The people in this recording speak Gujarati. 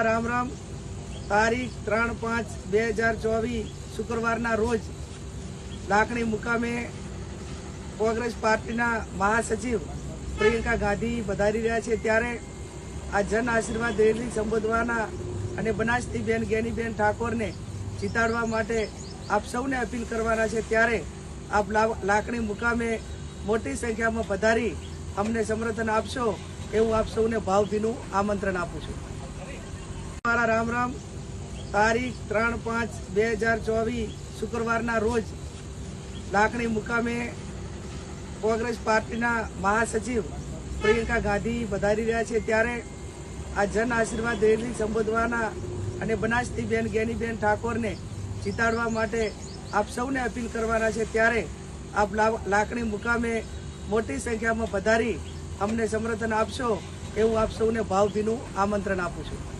મારા રામ રામ. તારીખ ત્રણ પાંચ બે હજાર ચોવીસ, શુક્રવારના રોજ લાકડી મુકામે કોંગ્રેસ પાર્ટીના મહાસચિવ પ્રિયંકા ગાંધી પધારી રહ્યા છે. ત્યારે આ જન આશીર્વાદ રેલી સંબોધવાના અને બનાસતીબેન ગેનીબેન ઠાકોરને જીતાડવા માટે આપ સૌને અપીલ કરવાના છે. ત્યારે આપ લા- લાખણી મુકામે મોટી સંખ્યામાં પધારી અમને સમર્થન આપશો એવું આપ સૌને ભાવભીનું આમંત્રણ આપું છું. મારા રામ રામ. તારીખ ત્રણ પાંચ બે હજાર ચોવીસ, શુક્રવારના રોજ લાકણી મુકામે કોંગ્રેસ પાર્ટીના મહાસચિવ પ્રિયંકા ગાંધી પધારી રહ્યા છે. ત્યારે આ જન આશીર્વાદ રેલી સંબોધવાના અને બનાસતીબેન ગેનીબેન ઠાકોરને જીતાડવા માટે આપ સૌને અપીલ કરવાના છે. ત્યારે આપ લા- લાખણી મુકામે મોટી સંખ્યામાં પધારી અમને સમર્થન આપશો એવું આપ સૌને ભાવભીનું આમંત્રણ આપું છું.